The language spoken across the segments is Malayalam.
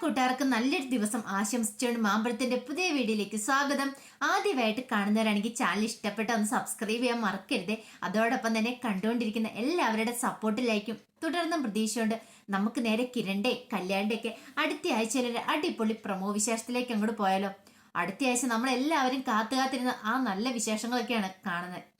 കൂട്ടുകാർക്ക് നല്ലൊരു ദിവസം ആശംസിച്ചുകൊണ്ട് മാമ്പഴത്തിന്റെ പുതിയ വീഡിയോയിലേക്ക് സ്വാഗതം. ആദ്യമായിട്ട് കാണുന്നവരാണെങ്കിൽ ചാനൽ ഇഷ്ടപ്പെട്ട ഒന്ന് സബ്സ്ക്രൈബ് ചെയ്യാൻ മറക്കരുത്. അതോടൊപ്പം തന്നെ കണ്ടുകൊണ്ടിരിക്കുന്ന എല്ലാവരുടെ സപ്പോർട്ടിലായിരിക്കും തുടർന്നും പ്രതീക്ഷയുണ്ട്. നമുക്ക് നേരെ കിരണ്ടെ കല്യാണിന്റെ ഒക്കെ അടുത്ത ആഴ്ചയിലെ അടിപൊളി പ്രമോ വിശേഷത്തിലേക്ക് അങ്ങോട്ട് പോയാലോ. അടുത്ത ആഴ്ച നമ്മളെല്ലാവരും എല്ലാവരും കാത്തു കാത്തിരുന്ന ആ നല്ല വിശേഷങ്ങളൊക്കെയാണ് കാണുന്നത്.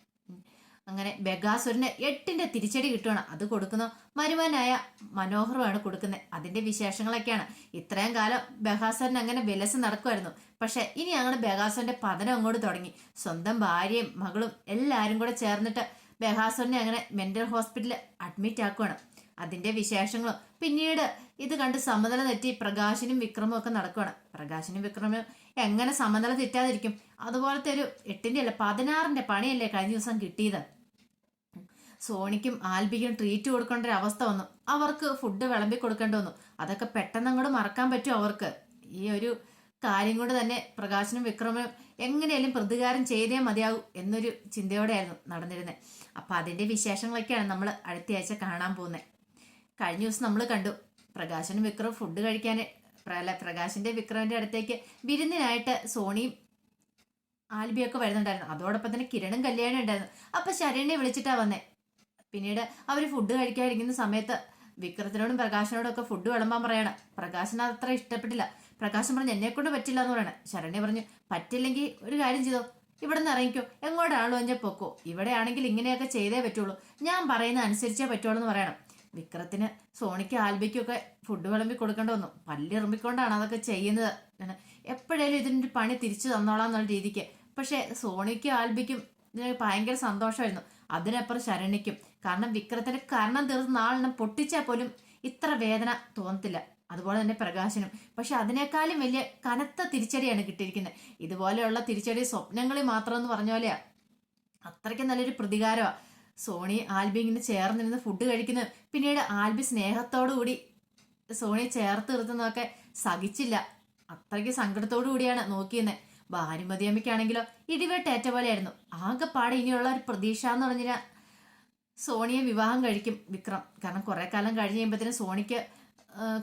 അങ്ങനെ ബഗാസുരന് എട്ടിന്റെ തിരിച്ചടി കിട്ടുകയാണ് അത് കൊടുക്കുന്ന മരുമനായ മനോഹറുമാണ് കൊടുക്കുന്നത്. അതിന്റെ വിശേഷങ്ങളൊക്കെയാണ്. ഇത്രയും കാലം ബഹാസുരൻ അങ്ങനെ വിലസ് നടക്കുമായിരുന്നു പക്ഷെ ഇനി അങ്ങനെ ബഗാസുരന്റെ പതനം അങ്ങോട്ട് തുടങ്ങി. സ്വന്തം ഭാര്യയും മകളും എല്ലാവരും കൂടെ ചേർന്നിട്ട് ബഹാസുരനെ അങ്ങനെ മെന്റൽ ഹോസ്പിറ്റലിൽ അഡ്മിറ്റ് ആക്കുകയാണ് അതിന്റെ വിശേഷങ്ങളും പിന്നീട് ഇത് കണ്ട് സമനില തെറ്റി പ്രകാശനും വിക്രമും ഒക്കെ നടക്കുകയാണ് പ്രകാശനും വിക്രമും എങ്ങനെ സമനില തെറ്റാതിരിക്കും? അതുപോലത്തെ ഒരു എട്ടിന്റെ അല്ല പതിനാറിന്റെ പണിയല്ലേ കഴിഞ്ഞ ദിവസം കിട്ടിയത്? സോണിക്കും ആൽബിക്കും ട്രീറ്റ് കൊടുക്കേണ്ട ഒരു അവസ്ഥ വന്നു. അവർക്ക് ഫുഡ് വിളമ്പി കൊടുക്കേണ്ടി വന്നു. അതൊക്കെ പെട്ടെന്ന് അങ്ങോട്ട് മറക്കാൻ പറ്റും അവർക്ക്. ഈ ഒരു കാര്യം കൊണ്ട് തന്നെ പ്രകാശനും വിക്രമനും എങ്ങനെയാലും പ്രതികാരം ചെയ്തേ മതിയാകൂ എന്നൊരു ചിന്തയോടെയായിരുന്നു നടന്നിരുന്നത്. അപ്പം അതിന്റെ വിശേഷങ്ങളൊക്കെയാണ് നമ്മൾ അടുത്തയാഴ്ച കാണാൻ പോകുന്നത് കഴിഞ്ഞ ദിവസം നമ്മൾ കണ്ടു പ്രകാശനും വിക്രം ഫുഡ് കഴിക്കാൻ അല്ല പ്രകാശിന്റെ വിക്രമിന്റെ അടുത്തേക്ക് വിരുന്നിനായിട്ട് സോണിയും ആൽബിയൊക്കെ വരുന്നുണ്ടായിരുന്നു. അതോടൊപ്പം തന്നെ കിരണും കല്യാണം ഉണ്ടായിരുന്നു. അപ്പം ശരണ്യെ വിളിച്ചിട്ടാണ് വന്നേ. പിന്നീട് അവർ ഫുഡ് കഴിക്കാതിരിക്കുന്ന സമയത്ത് വിക്രത്തിനോടും പ്രകാശനോടും ഒക്കെ ഫുഡ് വിളമ്പാൻ പറയണം. പ്രകാശന് അത്ര ഇഷ്ടപ്പെട്ടില്ല. പ്രകാശം പറഞ്ഞു എന്നെ കൊണ്ട് പറ്റില്ല എന്ന് പറയണം. ശരണ്യ പറഞ്ഞു പറ്റില്ലെങ്കിൽ ഒരു കാര്യം ചെയ്തോ? ഇവിടെ നിന്ന് ഇറങ്ങിക്കോ. എങ്ങോട്ടാണല്ലോ എന്നെ പൊക്കോ? ഇവിടെ ആണെങ്കിൽ ഇങ്ങനെയൊക്കെ ചെയ്തേ പറ്റുള്ളൂ. ഞാൻ പറയുന്ന അനുസരിച്ചേ പറ്റുള്ളൂ എന്ന് പറയണം. വിക്രത്തിന് സോണിക്ക് ആൽബിക്കും ഒക്കെ ഫുഡ് വിളമ്പി കൊടുക്കേണ്ട വന്നു. പല്ലിറുമ്പിക്കൊണ്ടാണ് അതൊക്കെ ചെയ്യുന്നത്. എപ്പോഴേലും ഇതിന്റെ പണി തിരിച്ചു തന്നോളാം എന്നുള്ള രീതിക്ക്. പക്ഷേ സോണിക്കും ആൽബിക്കും ഇതിന് ഭയങ്കര സന്തോഷമായിരുന്നു. അതിനപ്പുറം ശരണിക്കും കാരണം വിക്രത്തിന് കരണം തീർന്ന നാളെണ്ണം പൊട്ടിച്ചാൽ പോലും ഇത്ര വേദന തോന്നത്തില്ല. അതുപോലെ തന്നെ പ്രകാശനും. പക്ഷെ അതിനേക്കാളും വലിയ കനത്ത തിരിച്ചടിയാണ് കിട്ടിയിരിക്കുന്നത്. ഇതുപോലെയുള്ള തിരിച്ചടി സ്വപ്നങ്ങളിൽ മാത്രം എന്ന് പറഞ്ഞ പോലെയാ. അത്രയ്ക്ക് നല്ലൊരു പ്രതികാരമാണ് സോണി ആൽബി ഇങ്ങനെ ചേർന്നിരുന്ന് ഫുഡ് കഴിക്കുന്നത്. പിന്നീട് ആൽബി സ്നേഹത്തോടുകൂടി സോണിയെ ചേർത്ത് നിർത്തുന്നതൊക്കെ സഹിച്ചില്ല. അത്രയ്ക്ക് സങ്കടത്തോടു കൂടിയാണ് നോക്കിയിരുന്നത് ഭാനുമതിയമ്മയ്ക്കാണെങ്കിലോ ഇടിവെട്ടേറ്റ പോലെയായിരുന്നു. ആകെപ്പാടെ ഇനിയുള്ള ഒരു പ്രതീക്ഷ എന്ന് പറഞ്ഞാൽ സോണിയെ വിവാഹം കഴിക്കും വിക്രം. കാരണം കുറെ കാലം കഴിഞ്ഞ് കഴിയുമ്പോഴത്തേനും സോണിക്ക്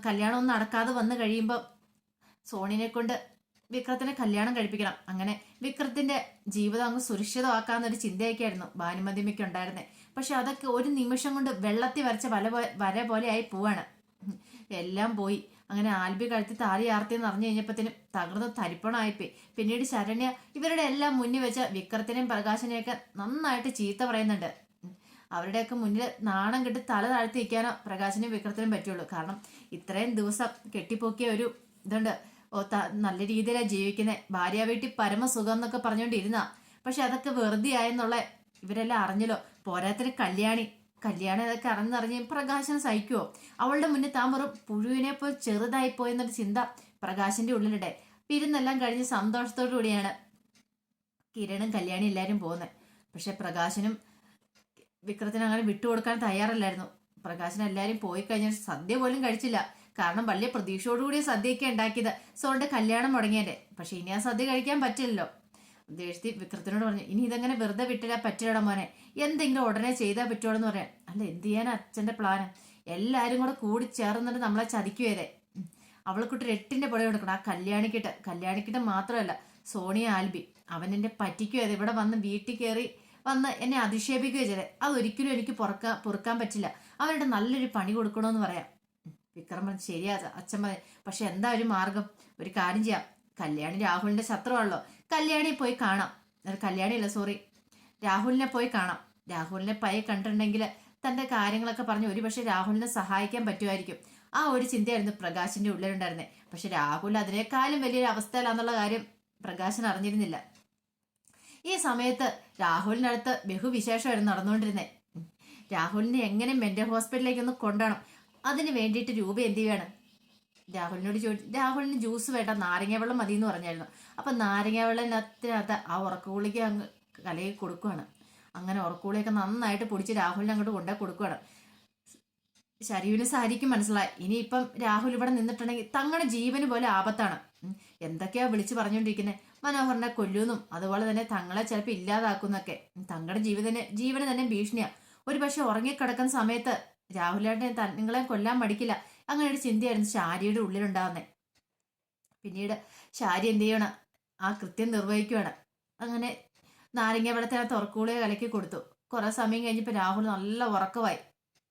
കല്യാണമൊന്നും നടക്കാതെ വന്നു കഴിയുമ്പോൾ സോണിനെ കൊണ്ട് വിക്രത്തിനെ കല്യാണം കഴിപ്പിക്കണം. അങ്ങനെ വിക്രത്തിന്റെ ജീവിതം അങ്ങ് സുരക്ഷിതമാക്കാന്നൊരു ചിന്തയൊക്കെയായിരുന്നു ഭാനുമതിമയ്ക്ക് ഉണ്ടായിരുന്നത് പക്ഷെ അതൊക്കെ ഒരു നിമിഷം കൊണ്ട് വെള്ളത്തിൽ വരച്ച വല വര പോലെ ആയി പോവാണ്. എല്ലാം പോയി. അങ്ങനെ ആൽബി കഴുത്തി താലി ആർത്തിയെന്ന് അറിഞ്ഞു കഴിഞ്ഞപ്പോഴത്തേനും തകർന്ന് തരിപ്പണമായിപ്പോയി പിന്നീട് ശരണ്യ ഇവരുടെ എല്ലാം മുന്നിൽ വെച്ച വിക്രത്തിനെയും പ്രകാശനെയൊക്കെ നന്നായിട്ട് ചീത്ത പറയുന്നുണ്ട്. അവരുടെയൊക്കെ മുന്നിൽ നാണം കെട്ടി തല താഴ്ത്തി വയ്ക്കാനോ പ്രകാശനും വിക്രത്തിനും പറ്റുള്ളൂ. കാരണം ഇത്രയും ദിവസം കെട്ടിപ്പോക്കിയ ഒരു ഇതുണ്ട്. നല്ല രീതിയിലാണ് ജീവിക്കുന്നത് ഭാര്യ വീട്ടിൽ പരമസുഖം എന്നൊക്കെ പറഞ്ഞുകൊണ്ടിരുന്ന. പക്ഷെ അതൊക്കെ വെറുതെ ആയെന്നുള്ള ഇവരെല്ലാം അറിഞ്ഞല്ലോ. പോരാത്തിന് കല്യാണി. കല്യാണം ഇതൊക്കെ അറിഞ്ഞറിഞ്ഞ് പ്രകാശൻ സഹിക്കുവോ? അവളുടെ മുന്നിൽ താൻ വെറും പുഴുവിനെ പോയി ചെറുതായി പോയെന്നൊരു ചിന്ത പ്രകാശിന്റെ ഉള്ളിലിടെ പിരുന്നെല്ലാം കഴിഞ്ഞ് സന്തോഷത്തോടു കൂടിയാണ് കിരണും കല്യാണി എല്ലാവരും പോകുന്നത്. പക്ഷെ പ്രകാശനും വിക്രത്തിന് അങ്ങനെ വിട്ടുകൊടുക്കാൻ തയ്യാറല്ലായിരുന്നു. പ്രകാശൻ എല്ലാവരും പോയി കഴിഞ്ഞാൽ സദ്യ പോലും കഴിച്ചില്ല. കാരണം വലിയ പ്രതീക്ഷയോടുകൂടി സദ്യയൊക്കെ ഉണ്ടാക്കിയത്. സോളുടെ കല്യാണം മുടങ്ങിയതേ പക്ഷെ ഇനി ആ സദ്യ കഴിക്കാൻ പറ്റില്ലല്ലോ. ദേഷ്തി വിക്രത്തിനോട് പറഞ്ഞു ഇനി ഇതങ്ങനെ വെറുതെ വിട്ടില്ല പറ്റില്ലട മോനെ. എന്തെങ്കിലും ഉടനെ ചെയ്താൽ പറ്റുമോ എന്ന് പറയാം അല്ല എന്ത് ചെയ്യാൻ അച്ഛന്റെ പ്ലാന് എല്ലാവരും കൂടെ കൂടി ചേർന്നിട്ട് നമ്മളെ ചതിക്കുവേതേ അവൾക്കിട്ട് എട്ടിന്റെ പുഴ കൊടുക്കണം ആ കല്യാണിക്കിട്ട്. കല്യാണിക്കിട്ട് മാത്രമല്ല സോണിയ ആൽബി അവൻ എന്നെ പറ്റിക്കുവേതേ ഇവിടെ വന്ന് വീട്ടിൽ കയറി വന്ന് എന്നെ അധിക്ഷേപിക്കുകയോ ചെയ്തേ. അതൊരിക്കലും എനിക്ക് പൊറക്കാൻ പൊറുക്കാൻ പറ്റില്ല. അവരുടെ നല്ലൊരു പണി കൊടുക്കണമെന്ന് പറയാം. വിക്രം പറഞ്ഞു ശരിയാ അച്ഛൻ പക്ഷെ എന്താ ഒരു മാർഗം? ഒരു കാര്യം ചെയ്യാം. കല്യാണി രാഹുലിന്റെ ശത്രുവാണല്ലോ. കല്യാണിയെ പോയി കാണാം. കല്യാണി അല്ല സോറി രാഹുലിനെ പോയി കാണാം. രാഹുലിനെ പയ്യെ കണ്ടിട്ടുണ്ടെങ്കിൽ തന്റെ കാര്യങ്ങളൊക്കെ പറഞ്ഞ് ഒരുപക്ഷെ രാഹുലിനെ സഹായിക്കാൻ പറ്റുമായിരിക്കും. ആ ഒരു ചിന്തയായിരുന്നു പ്രകാശിന്റെ ഉള്ളിലുണ്ടായിരുന്നത് പക്ഷെ രാഹുൽ അതിനേക്കാളും വലിയൊരു അവസ്ഥയിലാന്നുള്ള കാര്യം പ്രകാശൻ അറിഞ്ഞിരുന്നില്ല. ഈ സമയത്ത് രാഹുലിനടുത്ത് ബഹുവിശേഷമായിരുന്നു നടന്നുകൊണ്ടിരുന്നത് രാഹുലിനെ എങ്ങനെ മെന്റൽ ഹോസ്പിറ്റലിലേക്ക് ഒന്ന് കൊണ്ടുപോകണം. അതിന് വേണ്ടിയിട്ട് രൂപ എന്ത് ചെയ്യണം? രാഹുലിനോട് ചോദിച്ചു രാഹുലിന് ജ്യൂസ് വേണ്ട നാരങ്ങ വെള്ളം മതി എന്ന് പറഞ്ഞായിരുന്നു. അപ്പൊ നാരങ്ങ വെള്ളത്തിനകത്ത് ആ ഉറക്കുകൂളിക്ക് അങ്ങ് കലയിൽ കൊടുക്കുകയാണ് അങ്ങനെ ഉറക്കുകൂളിയൊക്കെ നന്നായിട്ട് പൊടിച്ച് രാഹുലിനെ അങ്ങോട്ട് കൊണ്ടേ കൊടുക്കുകയാണ് ശരീവിന് സാരിക്കും മനസ്സിലായി. ഇനിയിപ്പം രാഹുൽ ഇവിടെ നിന്നിട്ടുണ്ടെങ്കിൽ തങ്ങളുടെ ജീവന് പോലെ ആപത്താണ്. എന്തൊക്കെയാ വിളിച്ചു പറഞ്ഞുകൊണ്ടിരിക്കുന്നത് മനോഹറിനെ കൊല്ലുന്നും അതുപോലെ തന്നെ തങ്ങളെ ചിലപ്പോൾ ഇല്ലാതാക്കുന്നൊക്കെ. തങ്ങളുടെ ജീവിതത്തിന് ജീവന് തന്നെ ഭീഷണിയാണ് ഒരു പക്ഷെ ഉറങ്ങിക്കിടക്കുന്ന സമയത്ത് രാഹുലേട്ടനെ തങ്ങളെ കൊല്ലാൻ മടിക്കില്ല. അങ്ങനെ ഒരു ചിന്തയായിരുന്നു ശാരിയുടെ ഉള്ളിലുണ്ടാവുന്നത് പിന്നീട് ശാരി എന്ത് ചെയ്യണം? ആ കൃത്യം നിർവഹിക്കുകയാണ് അങ്ങനെ നാരങ്ങ വെള്ളത്തിനകത്ത് ഉറക്കുകൂടെ കലക്കി കൊടുത്തു. കുറെ സമയം കഴിഞ്ഞപ്പോൾ രാഹുൽ നല്ല ഉറക്കമായി.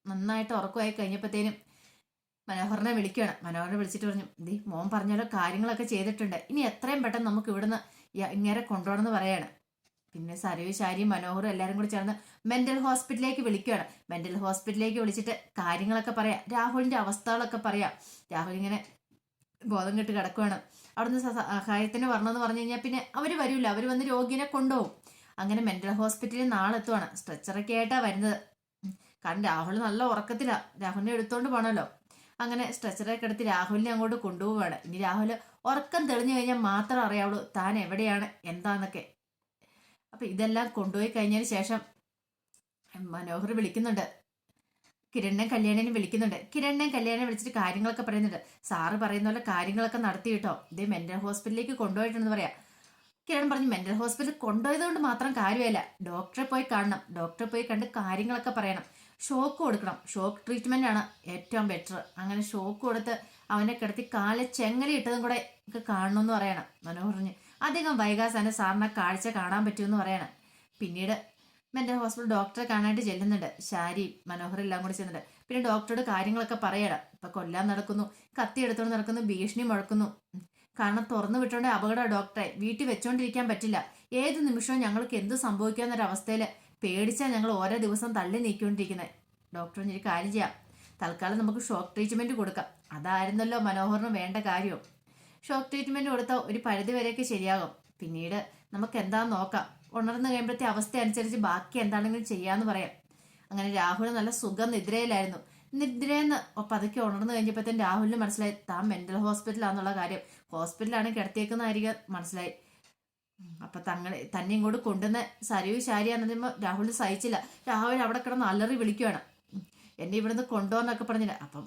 നന്നായിട്ട് ഉറക്കമായി കഴിഞ്ഞപ്പോഴത്തേനും മനോഹറിനെ വിളിക്കുകയാണ് മനോഹറിനെ വിളിച്ചിട്ട് പറഞ്ഞു ദീ മോൻ പറഞ്ഞാലോ കാര്യങ്ങളൊക്കെ ചെയ്തിട്ടുണ്ട്. ഇനി എത്രയും പെട്ടെന്ന് നമുക്ക് ഇവിടുന്ന് ഇങ്ങനെ കൊണ്ടുപോകണമെന്ന് പറയാണ്. പിന്നെ സരയു ശാരിയും മനോഹറും എല്ലാവരും കൂടി ചേർന്ന് മെന്റൽ ഹോസ്പിറ്റലിലേക്ക് വിളിക്കുകയാണ് മെന്റൽ ഹോസ്പിറ്റലിലേക്ക് വിളിച്ചിട്ട് കാര്യങ്ങളൊക്കെ പറയാം. രാഹുലിന്റെ അവസ്ഥകളൊക്കെ പറയാം. രാഹുൽ ഇങ്ങനെ ബോധം കെട്ട് കിടക്കുകയാണ് അവിടുന്ന് സഹായത്തിന് വരണമെന്ന് പറഞ്ഞു കഴിഞ്ഞാൽ പിന്നെ അവർ വരില്ല അവർ വന്ന് രോഗിനെ കൊണ്ടുപോകും. അങ്ങനെ മെന്റൽ ഹോസ്പിറ്റലിൽ നാളെ എത്തുവാണ് സ്ട്രെച്ചറൊക്കെ ആയിട്ടാണ് വരുന്നത്. കാരണം രാഹുൽ നല്ല ഉറക്കത്തിലാണ് രാഹുലിനെ എടുത്തുകൊണ്ട് പോകണമല്ലോ അങ്ങനെ സ്ട്രെച്ചറൊക്കെ എടുത്ത് രാഹുലിനെ അങ്ങോട്ട് കൊണ്ടുപോവുകയാണ് ഇനി രാഹുൽ ഉറക്കം തെളിഞ്ഞു കഴിഞ്ഞാൽ മാത്രം അറിയാവുള്ളൂ താൻ എവിടെയാണ് എന്താന്നൊക്കെ. അപ്പൊ ഇതെല്ലാം കൊണ്ടുപോയി കഴിഞ്ഞതിന് ശേഷം മനോഹർ വിളിക്കുന്നുണ്ട്. കിരണ്ണൻ കല്യാണിനെ വിളിക്കുന്നുണ്ട്. കിരണ്ണൻ കല്യാണിനെ വിളിച്ചിട്ട് കാര്യങ്ങളൊക്കെ പറയുന്നുണ്ട്. സാറ് പറയുന്ന പോലെ കാര്യങ്ങളൊക്കെ നടത്തി കേട്ടോ. ഇതേ മെന്റൽ ഹോസ്പിറ്റലിലേക്ക് കൊണ്ടുപോയിട്ടുണ്ടെന്ന് പറയാം. കിരൺ പറഞ്ഞു മെന്റൽ ഹോസ്പിറ്റലിൽ കൊണ്ടുപോയത് കൊണ്ട് മാത്രം കാര്യമല്ല. ഡോക്ടറെ പോയി കാണണം. ഡോക്ടറെ പോയി കണ്ട് കാര്യങ്ങളൊക്കെ പറയണം. ഷോക്ക് കൊടുക്കണം. ഷോക്ക് ട്രീറ്റ്മെന്റ് ആണ് ഏറ്റവും ബെറ്റർ അങ്ങനെ ഷോക്ക് കൊടുത്ത് അവനെ കിടത്തി കാലെ ചെങ്ങലി ഇട്ടതും കൂടെ ഒക്കെ കാണണമെന്ന് പറയണം മനോഹർ പറഞ്ഞു. അധികം വൈകാതെ തന്നെ സാറിനെ കാഴ്ച കാണാൻ പറ്റുമെന്ന് പറയണം. പിന്നീട് മെന്റൽ ഹോസ്പിറ്റൽ ഡോക്ടറെ കാണാനായിട്ട് ചെല്ലുന്നുണ്ട്. ശാരി മനോഹർ എല്ലാം കൂടി ചെല്ലുന്നുണ്ട്. പിന്നെ ഡോക്ടറോട് കാര്യങ്ങളൊക്കെ പറയണം. ഇപ്പൊ കൊല്ലാൻ നടക്കുന്നു കത്തി എടുത്തോണ്ട് നടക്കുന്നു ഭീഷണി മുഴക്കുന്നു. കാരണം തുറന്നു വിട്ടോണ്ട് അപകടം ഡോക്ടറെ. വീട്ടിൽ വെച്ചോണ്ടിരിക്കാൻ പറ്റില്ല. ഏത് നിമിഷവും ഞങ്ങൾക്ക് എന്ത് സംഭവിക്കാന്നൊരവസ്ഥയിൽ പേടിച്ചാൽ ഞങ്ങൾ ഓരോ ദിവസം തള്ളി നീക്കിക്കൊണ്ടിരിക്കുന്നത് ഡോക്ടർ ഒരു കാര്യം ചെയ്യാം. തൽക്കാലം നമുക്ക് ഷോക്ക് ട്രീറ്റ്മെന്റ് കൊടുക്കാം. അതായിരുന്നല്ലോ മനോഹറിന് വേണ്ട കാര്യം. ഷോക്ക് ട്രീറ്റ്മെന്റ് കൊടുത്താൽ ഒരു പരിധി വരെയൊക്കെ ശരിയാകും. പിന്നീട് നമുക്ക് എന്താന്ന് നോക്കാം. ഉണർന്നു കഴിയുമ്പോഴത്തെ അവസ്ഥ അനുസരിച്ച് ബാക്കി എന്താണെങ്കിലും ചെയ്യാന്ന് പറയാം. അങ്ങനെ രാഹുൽ നല്ല സുഖം നിദ്രയിലായിരുന്നു. നിദ്രയെന്ന് പതുക്കെ ഉണർന്നു കഴിഞ്ഞപ്പോഴത്തേന് രാഹുലിന് മനസ്സിലായി താൻ മെന്റൽ ഹോസ്പിറ്റലാന്നുള്ള കാര്യം. ഹോസ്പിറ്റലാണ് കിടത്തിയേക്കുന്നതായിരിക്കും മനസ്സിലായി. അപ്പൊ തങ്ങളെ തന്നെ ഇങ്ങോട്ട് കൊണ്ടുവന്ന സരയു ശാരിയാന്ന് പറയുമ്പോൾ രാഹുൽ സഹിച്ചില്ല. രാഹുൽ അവിടെ കിടന്ന് അലറി വിളിക്കുകയാണ് എന്നെ ഇവിടുന്ന് കൊണ്ടുപോകാന്നൊക്കെ പറഞ്ഞില്ല. അപ്പം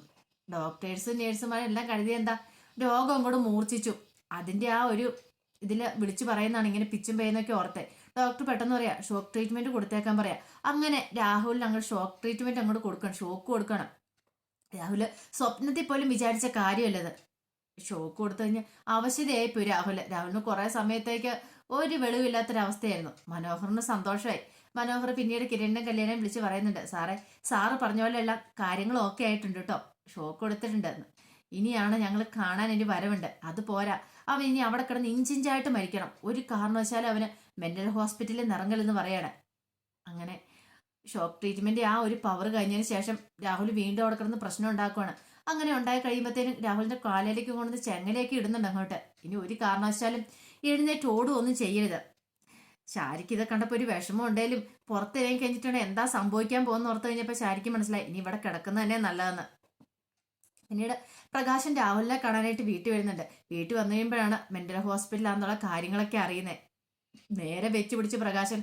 ഡോക്ടേഴ്സും നേഴ്സുമാരും എല്ലാം കരുതി എന്താ? രോഗം അങ്ങോട്ട് മൂർച്ഛിച്ചു. അതിന്റെ ആ ഒരു ഇതിൽ വിളിച്ചു പറയുന്നതാണ് ഇങ്ങനെ പിച്ചും പെയ്യുന്നൊക്കെ ഓർത്തെ. ഡോക്ടർ പെട്ടെന്ന് പറയാം ഷോക്ക് ട്രീറ്റ്മെന്റ് കൊടുത്തേക്കാൻ പറയാം. അങ്ങനെ രാഹുലിന് അങ്ങോട്ട് ഷോക്ക് ട്രീറ്റ്മെന്റ് അങ്ങോട്ട് കൊടുക്കണം ഷോക്ക് കൊടുക്കണം. രാഹുൽ സ്വപ്നത്തിൽ പോലും വിചാരിച്ച കാര്യമല്ലത് ഷോക്ക് കൊടുത്തു കഴിഞ്ഞാൽ അവശതയായി പോയി രാഹുൽ രാഹുലിന് കുറേ സമയത്തേക്ക് ഒരു വെളിവില്ലാത്തൊരവസ്ഥയായിരുന്നു. മനോഹറിന് സന്തോഷമായി. മനോഹർ പിന്നീട് കിരണിനെ കല്യാണം വിളിച്ച് പറയുന്നുണ്ട് സാറേ സാറ് പറഞ്ഞ പോലെയുള്ള എല്ലാം കാര്യങ്ങളും ഓക്കെ ആയിട്ടുണ്ട് കേട്ടോ ഷോക്ക് കൊടുത്തിട്ടുണ്ട് എന്ന് ഇനിയാണ് ഞങ്ങൾ കാണാൻ ഇനി വരവുണ്ട്. അത് പോരാ. അവൻ ഇനി അവിടെ കിടന്ന് ഇഞ്ചിഞ്ചായിട്ട് മരിക്കണം. ഒരു കാരണവശാലും അവന് മെന്റൽ ഹോസ്പിറ്റലിൽ നിറങ്ങലെന്ന് പറയാണ്. അങ്ങനെ ഷോക്ക് ട്രീറ്റ്മെന്റ് ആ ഒരു പവർ കഴിഞ്ഞതിന് ശേഷം രാഹുൽ വീണ്ടും അവിടെ കിടന്ന് പ്രശ്നം ഉണ്ടാക്കുവാണ്. അങ്ങനെ ഉണ്ടായി കഴിയുമ്പോഴത്തേനും രാഹുലിന്റെ കാലയിലേക്ക് കൊണ്ടുവന്ന് ചെങ്ങലേക്ക് ഇടുന്നുണ്ട് അങ്ങോട്ട്. ഇനി ഒരു കാരണവശാലും എഴുന്നേറ്റ് ഓടും ഒന്നും ചെയ്യരുത്. ശാരിക്ക് ഇതൊക്കെ കണ്ടപ്പോൾ ഒരു വിഷമം ഉണ്ടെങ്കിലും പുറത്തിറങ്ങി കഴിഞ്ഞിട്ടുണ്ടെങ്കിൽ എന്താ സംഭവിക്കാൻ പോകുന്ന ഓർത്ത് കഴിഞ്ഞപ്പോൾ ശാരിക്ക് മനസ്സിലായി. ഇനി ഇവിടെ കിടക്കുന്ന തന്നെ നല്ലതെന്ന്. പിന്നീട് പ്രകാശൻ രാഹുലിനെ കാണാനായിട്ട് വീട്ടിൽ വരുന്നുണ്ട്. വീട്ടിൽ വന്നു കഴിയുമ്പോഴാണ് മെന്റൽ ഹോസ്പിറ്റലാന്നുള്ള കാര്യങ്ങളൊക്കെ അറിയുന്നത് നേരെ വെച്ച് പിടിച്ച് പ്രകാശൻ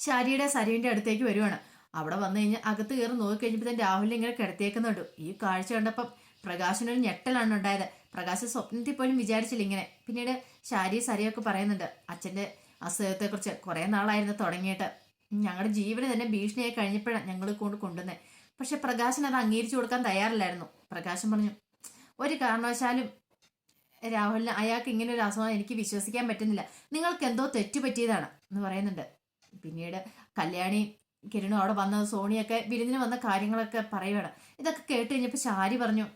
ശാരിയുടെ സരീന്റെ അടുത്തേക്ക് വരുവാണ്. അവിടെ വന്നു കഴിഞ്ഞാൽ അകത്ത് കയറി നോക്കി കഴിഞ്ഞപ്പോൾ രാഹുലിനെ ഇങ്ങനെ കിടത്തിയേക്കുന്നുണ്ട്. ഈ കാഴ്ച കണ്ടപ്പം പ്രകാശനൊരു ഞെട്ടലാണ് ഉണ്ടായത്. പ്രകാശ് സ്വപ്നത്തിൽ പോലും വിചാരിച്ചില്ല ഇങ്ങനെ. പിന്നീട് ശാരി സരിയൊക്കെ പറയുന്നുണ്ട് അച്ഛന്റെ അസുഖത്തെക്കുറിച്ച് കുറേ നാളായിരുന്നു തുടങ്ങിയിട്ട്. ഞങ്ങളുടെ ജീവന് തന്നെ ഭീഷണിയായി കഴിഞ്ഞപ്പോഴാണ് ഞങ്ങൾ കൊണ്ട് കൊണ്ടുവന്നത് പക്ഷെ പ്രകാശൻ അത് അംഗീകരിച്ചു കൊടുക്കാൻ തയ്യാറില്ലായിരുന്നു. പ്രകാശൻ പറഞ്ഞു ഒരു കാരണവശാലും രാഹുലിന് അയാൾക്ക് ഇങ്ങനെ ഒരു അസുഖം എനിക്ക് വിശ്വസിക്കാൻ പറ്റുന്നില്ല. നിങ്ങൾക്ക് എന്തോ തെറ്റ് പറ്റിയതാണ് എന്ന് പറയുന്നുണ്ട്. പിന്നീട് കല്യാണി കിരണും അവിടെ വന്നത് സോണിയൊക്കെ വിരുന്നിന് വന്ന കാര്യങ്ങളൊക്കെ പറയുകയാണ് ഇതൊക്കെ കേട്ട് കഴിഞ്ഞപ്പോൾ ശാരി പറഞ്ഞു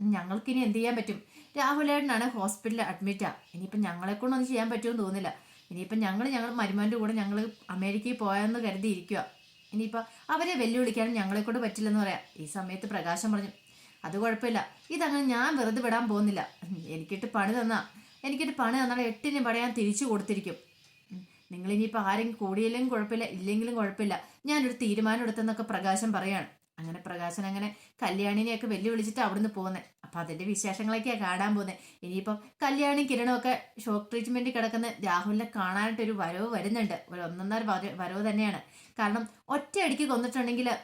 ഞങ്ങൾക്കിനി എന്ത് ചെയ്യാൻ പറ്റും? രാഹുലേട്ടനാണ് ഹോസ്പിറ്റലിൽ അഡ്മിറ്റാ. ഇനിയിപ്പം ഞങ്ങളെ കൊണ്ടൊന്നും ചെയ്യാൻ പറ്റുമെന്ന് തോന്നുന്നില്ല. ഇനിയിപ്പം ഞങ്ങൾ ഞങ്ങൾ മരുമോന്റെ കൂടെ ഞങ്ങൾ അമേരിക്കയിൽ പോയെന്ന് കരുതിയിരിക്കുക ഇനിയിപ്പോൾ അവരെ വെല്ലുവിളിക്കാനും ഞങ്ങളെ കൊണ്ട് പറ്റില്ലെന്ന് പറയാം. ഈ സമയത്ത് പ്രകാശം പറഞ്ഞു അത് കുഴപ്പമില്ല. ഇതങ്ങനെ ഞാൻ വെറുതെ വിടാൻ പോകുന്നില്ല. എനിക്കിട്ട് പണി തന്നാ. എനിക്കിട്ട് പണി തന്നാൽ എട്ടിന് പണി ഞാൻ തിരിച്ചു കൊടുത്തിരിക്കും. നിങ്ങൾ ഇനിയിപ്പോൾ ആരെങ്കിലും കൂടിയില്ലെങ്കിലും കുഴപ്പമില്ല ഇല്ലെങ്കിലും കുഴപ്പമില്ല. ഞാനൊരു തീരുമാനം എടുത്തെന്നൊക്കെ പ്രകാശം പറയാണ്. അങ്ങനെ പ്രകാശൻ അങ്ങനെ കല്യാണിനെയൊക്കെ വെല്ലുവിളിച്ചിട്ട് അവിടുന്ന് പോകുന്നത് അപ്പം അതിന്റെ വിശേഷങ്ങളൊക്കെയാണ് കാണാൻ പോകുന്നത് ഇനിയിപ്പം കല്യാണി കിരണമൊക്കെ ഷോക്ക് ട്രീറ്റ്മെന്റ് കിടക്കുന്ന രാഹുലിനെ കാണാനായിട്ട് ഒരു വരവ് വരുന്നുണ്ട്. ഒരു ഒന്നൊന്നര വരവ് തന്നെയാണ്. കാരണം ഒറ്റയടിക്ക് കൊന്നിട്ടുണ്ടെങ്കിൽ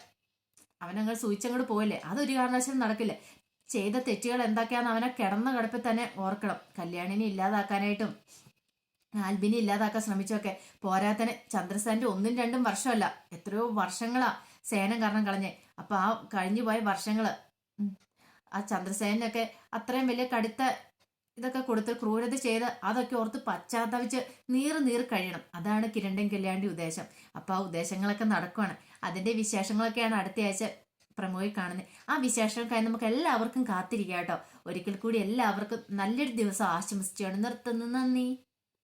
അവനങ്ങൾ സൂചിച്ചങ്ങോട്ട് പോയില്ലേ? അതൊരു കാരണവശാലും നടക്കില്ല. ചെയ്ത തെറ്റുകൾ എന്തൊക്കെയാന്ന് അവനെ കിടന്ന കിടപ്പിൽ തന്നെ ഓർക്കണം. കല്യാണിനെ ഇല്ലാതാക്കാനായിട്ടും ആൽബിനെ ഇല്ലാതാക്കാൻ ശ്രമിച്ചൊക്കെ പോരാത്തന് ചന്ദ്രസേന്റെ ഒന്നും രണ്ടും വർഷമല്ല. എത്രയോ വർഷങ്ങളാ സേനം കാരണം കളഞ്ഞേ. അപ്പൊ ആ കഴിഞ്ഞു പോയ വർഷങ്ങൾ ആ ചന്ദ്രസേനൊക്കെ അത്രയും വലിയ കടുത്ത ഇതൊക്കെ കൊടുത്ത് ക്രൂരത ചെയ്ത് അതൊക്കെ ഓർത്ത് പശ്ചാത്തപിച്ച് നീറ് നീർ കഴിയണം. അതാണ് കിരണ്ടൻ കല്യാണ്ടി ഉദ്ദേശം. അപ്പൊ ആ ഉദ്ദേശങ്ങളൊക്കെ നടക്കുവാണ്. അതിന്റെ വിശേഷങ്ങളൊക്കെയാണ് അടുത്ത ആഴ്ച പ്രമോയി കാണുന്നത്. ആ വിശേഷങ്ങൾക്കായി നമുക്ക് എല്ലാവർക്കും കാത്തിരിക്കാം കേട്ടോ. ഒരിക്കൽ കൂടി എല്ലാവർക്കും നല്ലൊരു ദിവസം ആശംസിച്ചാണ് നിർത്തുന്നു. നന്ദി.